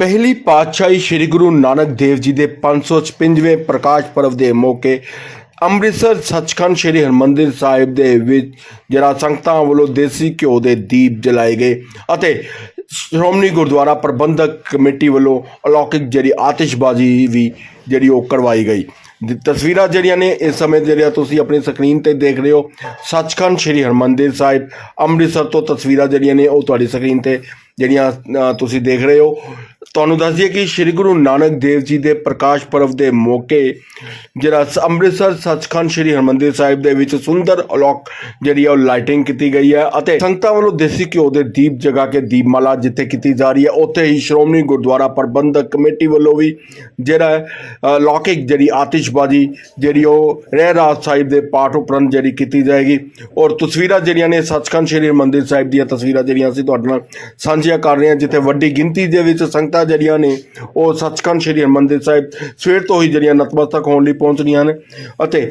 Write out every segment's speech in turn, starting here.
ਪਹਿਲੀ ਪਾਤਸ਼ਾਹੀ ਸ੍ਰੀ ਗੁਰੂ ਨਾਨਕ ਦੇਵ ਜੀ ਦੇ 556ਵੇਂ ਪ੍ਰਕਾਸ਼ ਪਰਵ ਦੇ ਮੌਕੇ ਅੰਮ੍ਰਿਤਸਰ ਸੱਚਖੰਡ ਸ੍ਰੀ ਹਰਿਮੰਦਰ ਸਾਹਿਬ ਦੇ ਵਿੱਚ ਜਿਹੜਾ ਸੰਗਤਾਂ ਵੱਲੋਂ ਦੇਸੀ ਘਿਓ ਦੇ ਦੀਪ ਜਲਾਏ ਗਏ ਅਤੇ ਸ਼੍ਰੋਮਣੀ ਗੁਰਦੁਆਰਾ ਪ੍ਰਬੰਧਕ ਕਮੇਟੀ ਵੱਲੋਂ ਅਲੌਕਿਕ ਜਿਹੜੀ ਆਤਿਸ਼ਬਾਜ਼ੀ ਵੀ ਜਿਹੜੀ ਉਹ ਕਰਵਾਈ ਗਈ। ਤਸਵੀਰਾਂ ਜਿਹੜੀਆਂ ਨੇ ਇਸ ਸਮੇਂ ਜਿਹੜੀਆਂ ਤੁਸੀਂ ਆਪਣੀ ਸਕਰੀਨ ਤੇ ਦੇਖ ਰਹੇ ਹੋ, ਸੱਚਖੰਡ ਸ੍ਰੀ ਹਰਿਮੰਦਰ ਸਾਹਿਬ ਅੰਮ੍ਰਿਤਸਰ ਤੋਂ ਤਸਵੀਰਾਂ ਜਿਹੜੀਆਂ ਨੇ ਉਹ ਤੁਹਾਡੀ ਸਕਰੀਨ ਤੇ ਜਿਹੜੀਆਂ ਤੁਸੀਂ ਦੇਖ ਰਹੇ ਹੋ। ਤੁਹਾਨੂੰ ਦੱਸ ਦਈਏ ਕਿ ਸ੍ਰੀ ਗੁਰੂ ਨਾਨਕ ਦੇਵ ਜੀ ਦੇ ਪ੍ਰਕਾਸ਼ ਪਰਵ ਦੇ ਮੌਕੇ ਜਿਹੜਾ ਸ- ਅੰਮ੍ਰਿਤਸਰ ਸੱਚਖੰਡ ਸ੍ਰੀ ਹਰਿਮੰਦਰ ਸਾਹਿਬ ਦੇ ਵਿੱਚ ਸੁੰਦਰ ਅਲੋਕ ਜਿਹੜੀ ਹੈ ਉਹ ਲਾਈਟਿੰਗ ਕੀਤੀ ਗਈ ਹੈ ਅਤੇ ਸੰਗਤਾਂ ਵੱਲੋਂ ਦੇਸੀ ਘਿਓ ਦੇ ਦੀਪ ਜਗਾ ਕੇ ਦੀਪਮਾਲਾ ਜਿੱਥੇ ਕੀਤੀ ਜਾ ਰਹੀ ਹੈ ਉੱਥੇ ਹੀ ਸ਼੍ਰੋਮਣੀ ਗੁਰਦੁਆਰਾ ਪ੍ਰਬੰਧਕ ਕਮੇਟੀ ਵੱਲੋਂ ਵੀ ਜਿਹੜਾ ਹੈ, ਲੌਕਿਕ ਜਿਹੜੀ ਆਤਿਸ਼ਬਾਜ਼ੀ ਜਿਹੜੀ ਉਹ ਰਹਿ ਰਾਜ ਸਾਹਿਬ ਦੇ ਪਾਠ ਉਪਰੰਤ ਜਿਹੜੀ ਕੀਤੀ ਜਾਏਗੀ। ਔਰ ਤਸਵੀਰਾਂ ਜਿਹੜੀਆਂ ਨੇ ਸੱਚਖੰਡ ਸ੍ਰੀ ਹਰਿਮੰਦਰ ਸਾਹਿਬ ਦੀਆਂ ਤਸਵੀਰਾਂ ਜਿਹੜੀਆਂ ਅਸੀਂ ਤੁਹਾਡੇ ਨਾਲ ਸਾਂਝੀਆਂ ਕਰ ਰਹੇ ਹਾਂ ਜਿੱਥੇ ਵੱਡੀ ਗਿਣਤੀ ਦੇ ਵਿੱਚ ਸੰਗਤਾਂ ਜਿਹੜੀਆਂ ਨੇ, ਉਹ ਸੱਚਖੰਡ ਸ੍ਰੀ ਹਰਿਮੰਦਰ ਸਾਹਿਬ ਸਵੇਰ ਤੋਂ ਹੀ ਜਿਹੜੀਆਂ ਨਤਮਸਤਕ ਹੋਣ ਲਈ ਪਹੁੰਚ ਰਹੀਆਂ ਨੇ ਅਤੇ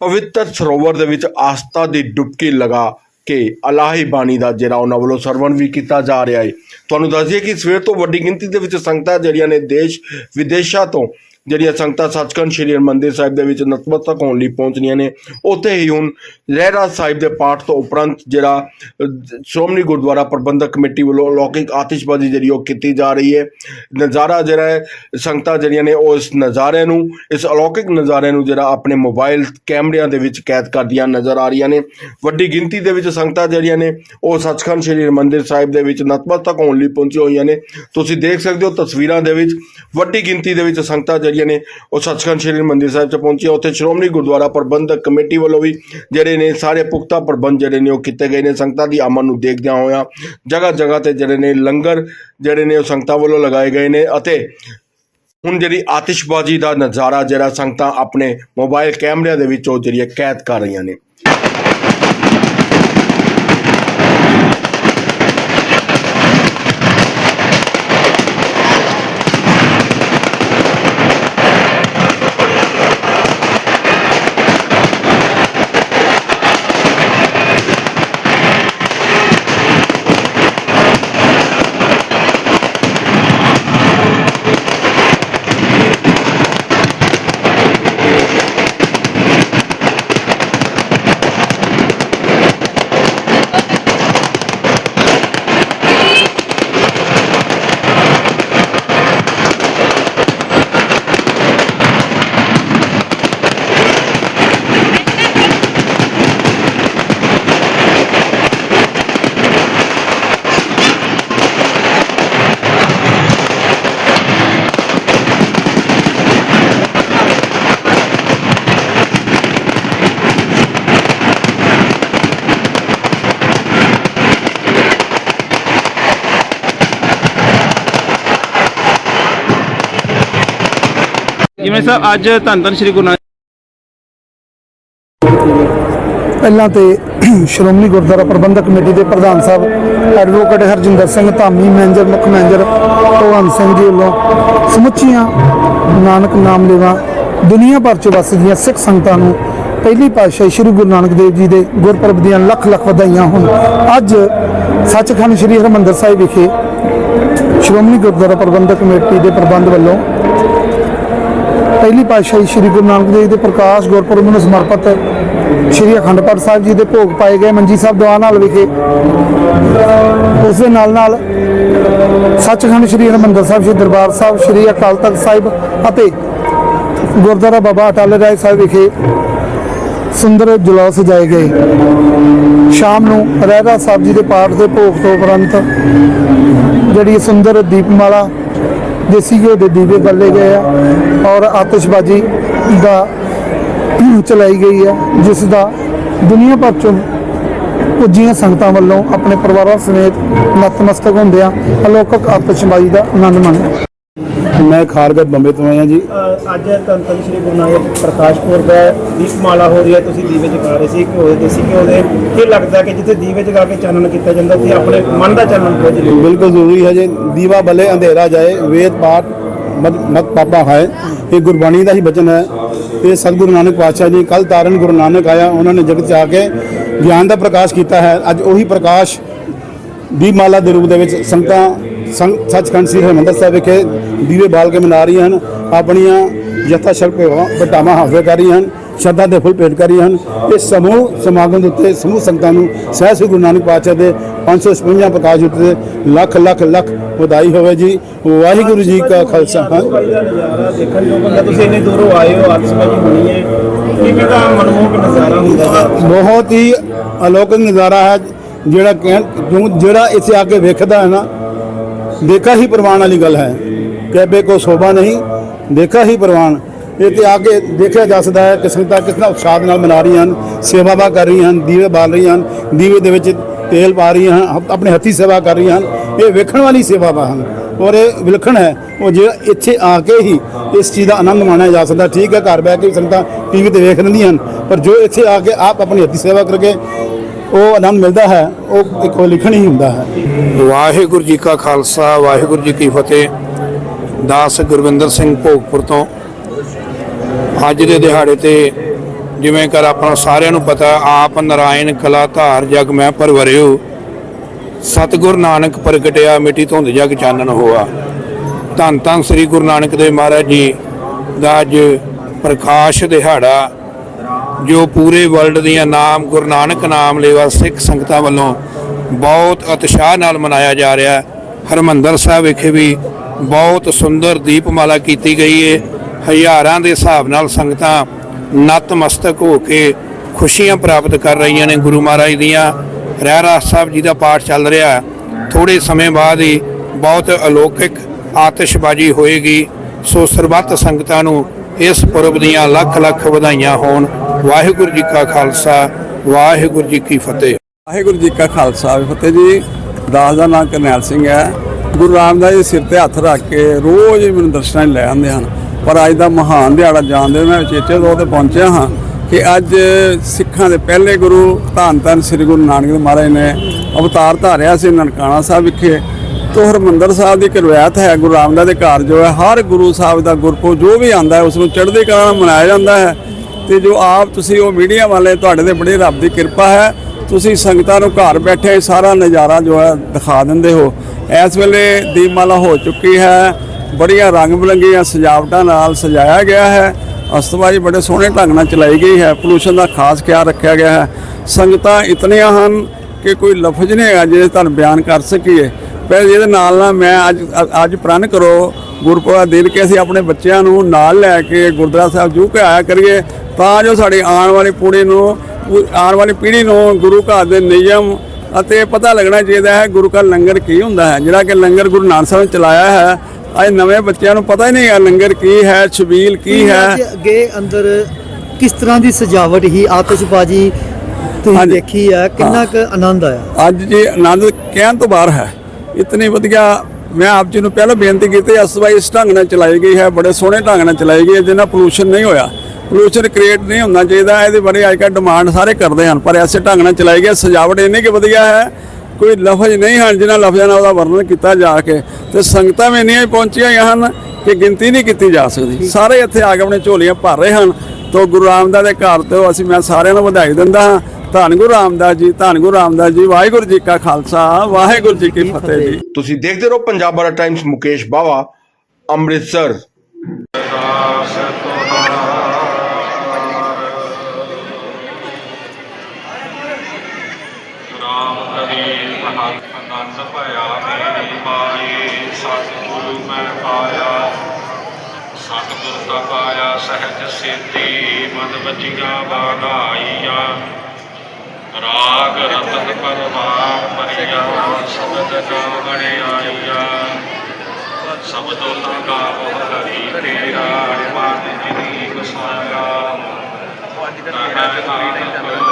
ਪਵਿੱਤਰ ਸਰੋਵਰ ਦੇ ਵਿੱਚ ਆਸਥਾ ਦੀ ਡੁਬਕੀ ਲਗਾ ਕੇ ਅਲਾਹੀ ਬਾਣੀ ਦਾ ਜਿਹੜਾ ਉਹਨਾਂ ਵੱਲੋਂ ਸਰਵਣ ਵੀ ਕੀਤਾ ਜਾ ਰਿਹਾ ਹੈ। ਤੁਹਾਨੂੰ ਦੱਸ ਦਈਏ ਕਿ ਸਵੇਰ ਤੋਂ ਵੱਡੀ ਗਿਣਤੀ ਦੇ ਵਿੱਚ ਸੰਗਤਾਂ ਜਿਹੜੀਆਂ ਨੇ ਦੇਸ਼ ਵਿਦੇਸ਼ਾਂ ਤੋਂ ਜਿਹੜੀਆਂ ਸੰਗਤਾਂ ਸੱਚਖੰਡ ਸ੍ਰੀ ਹਰਿਮੰਦਰ ਸਾਹਿਬ ਦੇ ਵਿੱਚ ਨਤਮਸਤਕ ਹੋਣ ਲਈ ਪਹੁੰਚਣੀਆਂ ਨੇ, ਉੱਥੇ ਹੀ ਹੁਣ ਰਹਿਰਾ ਸਾਹਿਬ ਦੇ ਪਾਠ ਤੋਂ ਉਪਰੰਤ ਜਿਹੜਾ ਸ਼੍ਰੋਮਣੀ ਗੁਰਦੁਆਰਾ ਪ੍ਰਬੰਧਕ ਕਮੇਟੀ ਵੱਲੋਂ ਲੌਕਿਕ ਆਤਿਸ਼ਬਾਜ਼ੀ ਜਿਹੜੀ ਉਹ ਕੀਤੀ ਜਾ ਰਹੀ ਹੈ। ਨਜ਼ਾਰਾ ਜਿਹੜਾ ਹੈ, ਸੰਗਤਾਂ ਜਿਹੜੀਆਂ ਨੇ ਉਹ ਇਸ ਨਜ਼ਾਰੇ ਨੂੰ, ਇਸ ਅਲੌਕਿਕ ਨਜ਼ਾਰੇ ਨੂੰ ਜਿਹੜਾ ਆਪਣੇ ਮੋਬਾਈਲ ਕੈਮਰਿਆਂ ਦੇ ਵਿੱਚ ਕੈਦ ਕਰਦੀਆਂ ਨਜ਼ਰ ਆ ਰਹੀਆਂ ਨੇ। ਵੱਡੀ ਗਿਣਤੀ ਦੇ ਵਿੱਚ ਸੰਗਤਾਂ ਜਿਹੜੀਆਂ ਨੇ, ਉਹ ਸੱਚਖੰਡ ਸ੍ਰੀ ਹਰਿਮੰਦਰ ਸਾਹਿਬ ਦੇ ਵਿੱਚ ਨਤਮਸਤਕ ਹੋਣ ਲਈ ਪਹੁੰਚੀ ਹੋਈਆਂ ਨੇ। ਤੁਸੀਂ ਦੇਖ ਸਕਦੇ ਹੋ ਤਸਵੀਰਾਂ ਦੇ ਵਿੱਚ, ਵੱਡੀ ਗਿਣਤੀ ਦੇ ਵਿੱਚ ਸੰਗਤਾਂ ਜਿਹੜੀਆਂ ਨੇ ਉਹ ਸੱਚਖੰਡ ਸ੍ਰੀ ਹਰਿਮੰਦਰ ਸਾਹਿਬ 'ਚ ਪਹੁੰਚੀਆਂ। ਉੱਥੇ ਸ਼੍ਰੋਮਣੀ ਗੁਰਦੁਆਰਾ ਪ੍ਰਬੰਧਕ ਕਮੇਟੀ ਵੱਲੋਂ ਵੀ ਜਿਹੜੇ ਨੇ ਸਾਰੇ ਪੁਖਤਾ ਪ੍ਰਬੰਧ ਜਿਹੜੇ ਨੇ ਉਹ ਕੀਤੇ ਗਏ ਨੇ। ਸੰਗਤਾਂ ਦੀ ਆਮਦ ਨੂੰ ਦੇਖਦਿਆਂ ਹੋਇਆਂ ਜਗ੍ਹਾ ਜਗ੍ਹਾ ਤੇ ਜਿਹੜੇ ਨੇ ਲੰਗਰ ਜਿਹੜੇ ਨੇ ਉਹ ਸੰਗਤਾਂ ਵੱਲੋਂ ਲਗਾਏ ਗਏ ਨੇ ਅਤੇ ਹੁਣ ਜਿਹੜੀ ਆਤਿਸ਼ਬਾਜ਼ੀ ਦਾ ਨਜ਼ਾਰਾ ਜਿਹੜਾ ਸੰਗਤਾਂ ਆਪਣੇ ਮੋਬਾਈਲ ਕੈਮਰਿਆਂ ਦੇ ਵਿੱਚ ਉਹ ਜਿਹੜੀ ਕੈਦ ਕਰ ਰਹੀਆਂ ਨੇ। ਜਿਵੇਂ ਸਾਹਿਬ ਅੱਜ ਧੰਨ ਧੰਨ ਸ਼੍ਰੀ ਗੁਰੂ ਨਾਨਕ ਪਹਿਲਾਂ ਤੇ ਸ਼੍ਰੋਮਣੀ ਗੁਰਦੁਆਰਾ ਪ੍ਰਬੰਧਕ ਕਮੇਟੀ ਦੇ ਪ੍ਰਧਾਨ ਸਾਹਿਬ ਐਡਵੋਕੇਟ ਹਰਜਿੰਦਰ ਸਿੰਘ ਧਾਮੀ ਮੈਨੇਜਰ ਮੁੱਖ ਮੈਨੇਜਰ ਭਗਵੰਤ ਸਿੰਘ ਜੀ ਵੱਲੋਂ ਸਮੁੱਚੀਆਂ ਨਾਨਕ ਨਾਮ ਲੇਵਾ ਦੁਨੀਆ ਭਰ ਚ ਵਸਦੀਆਂ ਸਿੱਖ ਸੰਗਤਾਂ ਨੂੰ ਪਹਿਲੀ ਪਾਤਸ਼ਾਹੀ ਸ੍ਰੀ ਗੁਰੂ ਨਾਨਕ ਦੇਵ ਜੀ ਦੇ ਗੁਰਪੁਰਬ ਦੀਆਂ ਲੱਖ ਲੱਖ ਵਧਾਈਆਂ ਹੋਣ। ਅੱਜ ਸੱਚਖੰਡ ਸ੍ਰੀ ਹਰਿਮੰਦਰ ਸਾਹਿਬ ਵਿਖੇ ਸ਼੍ਰੋਮਣੀ ਗੁਰਦੁਆਰਾ ਪ੍ਰਬੰਧਕ ਕਮੇਟੀ ਦੇ ਪ੍ਰਬੰਧ ਵੱਲੋਂ ਪਹਿਲੀ ਪਾਤਸ਼ਾਹੀ ਸ੍ਰੀ ਗੁਰੂ ਨਾਨਕ ਦੇਵ ਦੇ ਪ੍ਰਕਾਸ਼ ਗੁਰਪੁਰਬ ਨੂੰ ਸਮਰਪਿਤ ਸ੍ਰੀ ਅਖੰਡ ਪਾਠ ਸਾਹਿਬ ਜੀ ਦੇ ਭੋਗ ਪਾਏ ਗਏ ਮੰਜੀ ਸਾਹਿਬ ਦੀਵਾਨ ਵਿਖੇ। ਉਸ ਦੇ ਨਾਲ ਨਾਲ ਸੱਚਖੰਡ ਸ੍ਰੀ ਹਰਿਮੰਦਰ ਸਾਹਿਬ, ਸ੍ਰੀ ਦਰਬਾਰ ਸਾਹਿਬ, ਸ੍ਰੀ ਅਕਾਲ ਤਖਤ ਸਾਹਿਬ ਅਤੇ ਗੁਰਦੁਆਰਾ ਬਾਬਾ ਅਟਲ ਰਾਏ ਸਾਹਿਬ ਵਿਖੇ ਸੁੰਦਰ ਜੁਲਾਸ ਸਜਾਏ ਗਏ। ਸ਼ਾਮ ਨੂੰ ਰਹਿਰਾ ਸਾਹਿਬ ਜੀ ਦੇ ਪਾਠ ਦੇ ਭੋਗ ਤੋਂ ਉਪਰੰਤ ਜਿਹੜੀ ਸੁੰਦਰ ਦੀਪਮਾਲਾ ਦੇਸੀ ਘਿਓ ਦੇ ਦੀਵੇ ਬੱਲੇ ਗਏ ਆ ਔਰ ਆਤਿਸ਼ਬਾਜ਼ੀ ਦਾ ਚਲਾਈ ਗਈ ਹੈ, ਜਿਸ ਦਾ ਦੁਨੀਆ ਭਰ ਚੋਂ ਪੁੱਜੀਆਂ ਸੰਗਤਾਂ ਵੱਲੋਂ ਆਪਣੇ ਪਰਿਵਾਰਾਂ ਸਮੇਤ ਨਤਮਸਤਕ ਹੁੰਦਿਆਂ ਅਲੌਕਿਕ ਆਤਿਸ਼ਬਾਜ਼ੀ ਦਾ ਆਨੰਦ ਮਾਣਿਆ। ਮੈਂ ਖਾਰਗੜ ਬੰਬੇ ਤੋਂ ਆਇਆ ਜੀ। ਅ, ਅੱਜ ਧੰਨ ਸ਼੍ਰੀ ਗੁਰੂ ਨਾਨਕ ਪ੍ਰਕਾਸ਼ ਪੁਰਬ ਹੈ। ਦੀਪਮਾਲਾ ਹੋ ਰਹੀ ਹੈ ਤੁਸੀਂ ਦੀਵੇ ਜਗਾ ਰਹੇ ਸੀ ਘਿਓ ਦੇ ਦੇਸੀ ਘਿਓ ਦੇ। ਕੀ ਲੱਗਦਾ ਕਿ ਜਿੱਥੇ ਦੀਵੇ ਜਗਾ ਕੇ ਚਾਨਣ ਕੀਤਾ ਜਾਂਦਾ ਤੇ ਆਪਣੇ ਮਨ ਦਾ ਚਾਨਣ ਖੋਜ ਲਈ ਬਿਲਕੁਲ ਜ਼ਰੂਰੀ ਹੈ ਜੀ ਦੀਵਾ ਬਲੇ ਅੰਧੇਰਾ ਜਾਏ ਵੇਦ ਪਾਠ ਮਤ ਮਤ ਪਾਪਾ ਹੈ ਇਹ ਗੁਰਬਾਣੀ ਦਾ ਹੀ ਬਚਨ ਹੈ। ਇਹ ਸਤਿਗੁਰੂ ਨਾਨਕ ਪਾਤਸ਼ਾਹ ਜੀ ਕੱਲ ਤਾਰਨ ਗੁਰੂ ਨਾਨਕ ਆਇਆ ਉਹਨਾਂ ਨੇ ਜਗਤ ਚ ਆ ਕੇ ਗਿਆਨ ਦਾ ਪ੍ਰਕਾਸ਼ ਕੀਤਾ ਹੈ। ਅੱਜ ਉਹੀ ਪ੍ਰਕਾਸ਼ ਦੀਪਮਾਲਾ ਦੇ ਰੂਪ ਦੇ ਵਿੱਚ ਸੰਗਤਾਂ ਸੰਗ ਸੱਚਖੰਡ ਸ੍ਰੀ ਹਰਿਮੰਦਰ ਸਾਹਿਬ ਵਿਖੇ ਦੀਵੇ ਬਾਲ ਕੇ ਮਨਾ ਰਹੀਆਂ ਹਨ ਆਪਣੀਆਂ ਯਥਾ ਸ਼ਰਪ ਬਟਾਵਾਂ ਹਾਜ਼ਰ ਕਰ ਰਹੀਆਂ ਹਨ ਸ਼ਰਧਾ ਦੇ ਫੁੱਲ ਭੇਟ ਕਰ ਰਹੀਆਂ ਹਨ। ਇਸ ਸਮੂਹ ਸਮਾਗਮ ਦੇ ਉੱਤੇ ਸਮੂਹ ਸੰਗਤਾਂ ਨੂੰ ਸਹਿ ਸ੍ਰੀ ਗੁਰੂ ਨਾਨਕ ਪਾਤਸ਼ਾਹ ਦੇ 556 ਪ੍ਰਕਾਸ਼ ਉੱਤੇ ਲੱਖ ਲੱਖ ਲੱਖ ਵਧਾਈ ਹੋਵੇ ਜੀ। ਵਾਹਿਗੁਰੂ ਜੀ ਕਾ ਖਾਲਸਾ। ਹਾਂ। ਭਾਈ ਦਾ ਨਜ਼ਾਰਾ ਦੇਖਣ ਨੂੰ ਬੰਦਾ ਤੁਸੀਂ ਇੰਨੀ ਦੂਰੋਂ ਆਏ ਹੋ ਆਤਿਸ਼ਬਾਜ਼ੀ ਹੋਣੀ ਹੈ। ਕਿਵੇਂ ਦਾ ਮਨਮੋਹਕ ਨਜ਼ਾਰਾ ਹੁੰਦਾ ਹੈ? ਬਹੁਤ ਹੀ ਅਲੌਕਿਕ ਨਜ਼ਾਰਾ ਹੈ ਜਿਹੜਾ ਜਿਹੜਾ ਇੱਥੇ ਆ ਕੇ ਵੇਖਦਾ ਹੈ ਨਾ ਦੇਖਾ ਹੀ ਪ੍ਰਵਾਨ ਵਾਲੀ ਗੱਲ ਹੈ ਕਹਿਬੇ ਕੋ ਸ਼ੋਭਾ ਨਹੀਂ ਦੇਖਾ ਹੀ ਪ੍ਰਵਾਨ ਇਹ ਤੇ ਆ ਕੇ ਦੇਖਿਆ ਜਾ ਸਕਦਾ ਹੈ ਕਿ ਸੰਗਤਾਂ ਕਿਸ ਤਰ੍ਹਾਂ ਉਤਸ਼ਾਹ ਨਾਲ ਮਨਾ ਰਹੀਆਂ ਹਨ ਸੇਵਾਵਾਂ ਕਰ ਰਹੀਆਂ ਹਨ ਦੀਵੇ ਬਾਲ ਰਹੀਆਂ ਹਨ ਦੀਵੇ ਦੇ ਵਿੱਚ ਤੇਲ ਪਾ ਰਹੀਆਂ ਹਨ ਆਪਣੇ ਹੱਥੀ ਸੇਵਾ ਕਰ ਰਹੀਆਂ ਹਨ ਇਹ ਵੇਖਣ ਵਾਲੀ ਸੇਵਾਵਾਂ ਹਨ ਔਰ ਇਹ ਵਿਲੱਖਣ ਹੈ ਉਹ ਜਿਹੜਾ ਇੱਥੇ ਆ ਕੇ ਹੀ ਇਸ ਚੀਜ਼ ਦਾ ਆਨੰਦ ਮਾਣਿਆ ਜਾ ਸਕਦਾ ਠੀਕ ਹੈ ਘਰ ਬਹਿ ਕੇ ਵੀ ਸੰਗਤਾਂ ਟੀਵੀ ਤੇ ਵੇਖ ਲੈਂਦੀਆਂ ਹਨ ਪਰ ਜੋ ਇੱਥੇ ਆ ਕੇ ਆਪ ਆਪਣੀ ਹੱਥੀ ਸੇਵਾ ਕਰਕੇ ਉਹ ਆਨੰਦ ਮਿਲਦਾ ਹੈ, ਉਹ ਇੱਕ ਲਿਖਣ ਹੀ ਹੁੰਦਾ ਹੈ। ਵਾਹਿਗੁਰੂ ਜੀ ਕਾ ਖਾਲਸਾ, ਵਾਹਿਗੁਰੂ ਜੀ ਕੀ ਫਤਿਹ। ਦਾਸ ਗੁਰਵਿੰਦਰ ਸਿੰਘ ਭੋਗਪੁਰ ਤੋਂ। ਅੱਜ ਦੇ ਦਿਹਾੜੇ ਤੇ ਜਿਵੇਂ ਕਰ ਆਪਾਂ ਸਾਰਿਆਂ ਨੂੰ ਪਤਾ, ਆਪ ਨਰਾਇਣ ਕਲਾ ਧਾਰ ਜਗ ਮੈਂ ਪਰਵਰਿਓ। ਸਤਿਗੁਰ ਨਾਨਕ ਪ੍ਰਗਟਿਆ, ਮਿੱਟੀ ਧੁੰਦ ਜਗ ਚਾਨਣ ਹੋਆ। ਧੰਨ ਧੰਨ ਸ੍ਰੀ ਗੁਰੂ ਨਾਨਕ ਦੇਵ ਮਹਾਰਾਜ ਜੀ ਦਾ ਅੱਜ ਪ੍ਰਕਾਸ਼ ਦਿਹਾੜਾ। ਜੋ ਪੂਰੇ ਵਰਲਡ ਦੀਆਂ ਨਾਮ, ਗੁਰੂ ਨਾਨਕ ਨਾਮ ਲੇਵਾ ਸਿੱਖ ਸੰਗਤਾਂ ਵੱਲੋਂ ਬਹੁਤ ਉਤਸ਼ਾਹ ਨਾਲ ਮਨਾਇਆ ਜਾ ਰਿਹਾ ਹੈ। ਹਰਮੰਦਰ ਸਾਹਿਬ ਵਿਖੇ ਵੀ ਬਹੁਤ ਸੁੰਦਰ ਦੀਪਮਾਲਾ ਕੀਤੀ ਗਈ ਹੈ ਹਜ਼ਾਰਾਂ ਦੇ ਹਿਸਾਬ ਨਾਲ ਸੰਗਤਾਂ ਨਤਮਸਤਕ ਹੋ ਕੇ ਖੁਸ਼ੀਆਂ ਪ੍ਰਾਪਤ ਕਰ ਰਹੀਆਂ ਨੇ ਗੁਰੂ ਮਹਾਰਾਜ ਦੀਆਂ। ਰਹਿ ਰਹਿਰਾਸ ਸਾਹਿਬ ਜੀ ਦਾ ਪਾਠ ਚੱਲ ਰਿਹਾ ਹੈ। ਥੋੜੇ ਸਮੇਂ ਬਾਅਦ ਹੀ ਬਹੁਤ ਅਲੌਕਿਕ ਆਤਿਸ਼ਬਾਜ਼ੀ ਹੋਏਗੀ। ਸੋ ਸਰਬੱਤ ਸੰਗਤਾਂ ਨੂੰ ਇਸ ਪੁਰਬ ਦੀਆਂ ਲੱਖ ਲੱਖ ਵਧਾਈਆਂ ਹੋਣ। ਵਾਹਿਗੁਰੂ ਜੀ ਕਾ ਖਾਲਸਾ, ਵਾਹਿਗੁਰੂ ਜੀ ਕੀ ਫਤਿਹ। ਵਾਹਿਗੁਰੂ ਜੀ ਕਾ ਖਾਲਸਾ, ਫਤਿਹ ਜੀ। ਦਾਸ ਦਾ ਨਾਮ ਕਰਨੈਲ ਸਿੰਘ ਹੈ। ਗੁਰੂ ਰਾਮਦਾਸ ਜੀ ਸਿਰ ਤੇ ਹੱਥ ਰੱਖ ਕੇ ਰੋਜ਼ ਮੈਨੂੰ ਦਰਸ਼ਨਾਂ ਲਈ ਲੈ ਆਉਂਦੇ ਹਨ। ਪਰ ਅੱਜ ਦਾ ਮਹਾਨ ਦਿਹਾੜਾ ਜਾਣਦੇ ਹੋਏ ਮੈਂ ਉਚੇਚੇ ਤੌਰ ਤੇ ਪਹੁੰਚਿਆ ਹਾਂ ਕਿ ਅੱਜ ਸਿੱਖਾਂ ਦੇ ਪਹਿਲੇ ਗੁਰੂ ਧੰਨ ਧੰਨ ਸ੍ਰੀ ਗੁਰੂ ਨਾਨਕ ਦੇਵ ਮਹਾਰਾਜ ਨੇ ਅਵਤਾਰ ਧਾਰਿਆ ਸੀ ਨਨਕਾਣਾ ਸਾਹਿਬ ਵਿਖੇ। ਤੋਂ ਹਰਮੰਦਰ ਸਾਹਿਬ ਦੀ ਇੱਕ ਰਵਾਇਤ ਹੈ, ਗੁਰੂ ਰਾਮਦਾਸ ਦੇ ਘਰ ਜੋ ਹੈ, ਹਰ ਗੁਰੂ ਸਾਹਿਬ ਦਾ ਗੁਰਪੁਰਬ ਜੋ ਵੀ ਆਂਦਾ ਹੈ, ਉਸ ਨੂੰ ਚੜ੍ਹਦੀ ਕਲਾ ਨਾਲ ਮਨਾਇਆ ਜਾਂਦਾ ਹੈ। ਤੇ ਜੋ ਆਪ ਤੁਸੀਂ ਉਹ ਮੀਡੀਆ ਵਾਲੇ, ਤੁਹਾਡੇ ਤੇ ਬੜੇ ਰੱਬ ਦੀ ਕਿਰਪਾ ਹੈ। ਤੁਸੀਂ ਸੰਗਤਾਂ ਨੂੰ ਘਰ ਬੈਠੇ ਸਾਰਾ ਨਜ਼ਾਰਾ ਜੋ ਹੈ ਦਿਖਾ ਦਿੰਦੇ ਹੋ। ਇਸ ਵੇਲੇ ਦੀਪਮਾਲਾ ਹੋ ਚੁੱਕੀ ਹੈ। ਬੜੀਆਂ ਰੰਗ ਬਰੰਗੀਆਂ ਸਜਾਵਟਾਂ ਨਾਲ ਸਜਾਇਆ ਗਿਆ ਹੈ। ਅਸਤਬਾਜੀ ਬੜੇ ਸੋਹਣੇ ਢੰਗ ਨਾਲ ਚਲਾਈ ਗਈ ਹੈ। ਪੋਲੂਸ਼ਨ ਦਾ ਖਾਸ ਖਿਆਲ ਰੱਖਿਆ ਗਿਆ ਹੈ। ਸੰਗਤਾਂ ਇਤਨੀਆਂ ਹਨ ਕਿ ਕੋਈ ਲਫ਼ਜ਼ ਨਹੀਂ ਹੈਗਾ ਜਿਹਦੇ ਤੁਹਾਨੂੰ ਬਿਆਨ ਕਰ ਸਕੀਏ। ਪਰ ਇਹਦੇ ਨਾਲ ਨਾਲ ਮੈਂ ਅੱਜ ਅੱਜ ਪ੍ਰਣ ਕਰੋ ਗੁਰਪੁਰਬ ਦਾ ਦਿਨ ਕਿ ਅਸੀਂ ਆਪਣੇ ਬੱਚਿਆਂ ਨੂੰ ਨਾਲ ਲੈ ਕੇ ਗੁਰਦੁਆਰਾ ਸਾਹਿਬ ਜੂ ਕੇ ਆਇਆ ਕਰੀਏ ਤਾਂ ਜੋ ਸਾਡੀ ਆਉਣ ਵਾਲੀ ਪੀੜ੍ਹੀ ਨੂੰ ਆਉਣ ਵਾਲੀ ਪੀੜ੍ਹੀ ਨੂੰ ਗੁਰੂ ਘਰ ਦੇ ਨਿਯਮ ਅਤੇ ਪਤਾ ਲੱਗਣਾ ਚਾਹੀਦਾ ਹੈ ਗੁਰੂ ਘਰ ਲੰਗਰ ਕੀ ਹੁੰਦਾ ਹੈ। ਜਿਹੜਾ ਕਿ ਲੰਗਰ ਗੁਰੂ ਨਾਨਕ ਸਾਹਿਬ ਨੇ ਚਲਾਇਆ ਹੈ ਅੱਜ ਨਵੇਂ ਬੱਚਿਆਂ ਨੂੰ ਪਤਾ ਹੀ ਨਹੀਂ ਹੈ ਲੰਗਰ ਕੀ ਹੈ ਛਬੀਲ ਕੀ ਹੈ। ਅੱਗੇ ਅੰਦਰ ਕਿਸ ਤਰ੍ਹਾਂ ਦੀ ਸਜਾਵਟ ਹੀ ਆਤਿਸ਼ਬਾਜ਼ੀ ਤੁਸੀਂ। ਦੇਖੀ ਹੈ ਕਿੰਨਾ ਕੁ ਆਨੰਦ ਆਇਆ? ਅੱਜ ਜੀ ਆਨੰਦ ਕਹਿਣ ਤੋਂ ਬਾਹਰ ਹੈ ਇਤਨੀ ਵਧੀਆ ਮੈਂ ਆਪ ਜੀ ਨੂੰ ਪਹਿਲਾਂ ਬੇਨਤੀ ਕੀਤੀ ਅਸਵਾਈ ਇਸ ਢੰਗ ਨਾਲ ਚਲਾਈ ਗਈ ਹੈ ਬੜੇ ਸੋਹਣੇ ਢੰਗ ਨਾਲ ਚਲਾਈ ਗਈ ਹੈ ਜਿਹਨਾਂ ਪੋਲੂਸ਼ਨ ਨਹੀਂ ਹੋਇਆ ਪੋਲੂਸ਼ਨ ਕ੍ਰੀਏਟ ਨਹੀਂ ਹੋਣਾ ਚਾਹੀਦਾ ਇਹਦੇ ਬਾਰੇ ਅੱਜ ਕੱਲ੍ਹ ਡਿਮਾਂਡ ਸਾਰੇ ਕਰਦੇ ਹਨ ਪਰ ਐਸੇ ਢੰਗ ਨਾਲ ਚਲਾਈ ਗਈ। ਸਜਾਵਟ ਇੰਨੀ ਕਿ ਵਧੀਆ ਹੈ ਕੋਈ ਲਫ਼ਜ਼ ਨਹੀਂ ਹਨ ਜਿਨ੍ਹਾਂ ਲਫ਼ਜ਼ਾਂ ਨਾਲ ਉਹਦਾ ਵਰਣਨ ਕੀਤਾ ਜਾ ਕੇ ਤੇ ਸੰਗਤਾਂ ਵੀ ਇੰਨੀਆਂ ਪਹੁੰਚੀਆਂ ਹਨ ਕਿ ਗਿਣਤੀ ਨਹੀਂ ਕੀਤੀ ਜਾ ਸਕਦੀ ਸਾਰੇ ਇੱਥੇ ਆ ਕੇ ਆਪਣੇ ਝੋਲੀਆਂ ਭਰ ਰਹੇ ਹਨ ਤੋਂ ਗੁਰੂ ਰਾਮਦਾਸ ਦੇ ਘਰ ਤੋਂ ਅਸੀਂ ਮੈਂ ਸਾਰਿਆਂ ਨੂੰ ਵਧਾਈ ਦਿੰਦਾ ਹਾਂ ਧੰਨ ਗੁਰੂ ਰਾਮਦਾਸ ਜੀ ਧੰਨ ਗੁਰੂ ਰਾਮਦਾਸ ਜੀ ਵਾਹਿਗੁਰੂ ਜੀ ਕਾ ਖਾਲਸਾ ਵਾਹਿਗੁਰੂ ਜੀ ਕੀ ਫਤਿਹ ਜੀ। ਤੁਸੀਂ ਦੇਖਦੇ ਰਹੋ ਪੰਜਾਬ ਬਾਰਾ ਟਾਈਮਸ ਮੁਕੇਸ਼ ਬਾਵਾ ਅੰਮ੍ਰਿਤਸਰ। ਰਾਮ ਕਰੀ ਮਹਤ ਆਨੰਦ ਭਇਆ ਮੇਰੀ ਮਾਈ ਸਤਿਗੁਰੂ ਮੈਂ ਪਾਇਆ। ਸਤਿਗੁਰ ਤਾਂ ਪਾਇਆ ਸਹਿਜ ਸੇਤੀ ਮਨ ਵਜੀਆਂ ਬਾਣਾਈਆ ਰਾਗ ਰਤਨ ਪਰਵਾਰ ਪਰਿਆ ਸ਼ਬਦ ਨਾਮ ਆਈਆ। ਸਬਦੋ ਤਾਂ ਗਾਵੋ ਹਰੀ ਤੇਰਾ ਮਨ ਜਿਨੀ ਵਸਾਇਆ। ਤਨ ਨਾਨਕ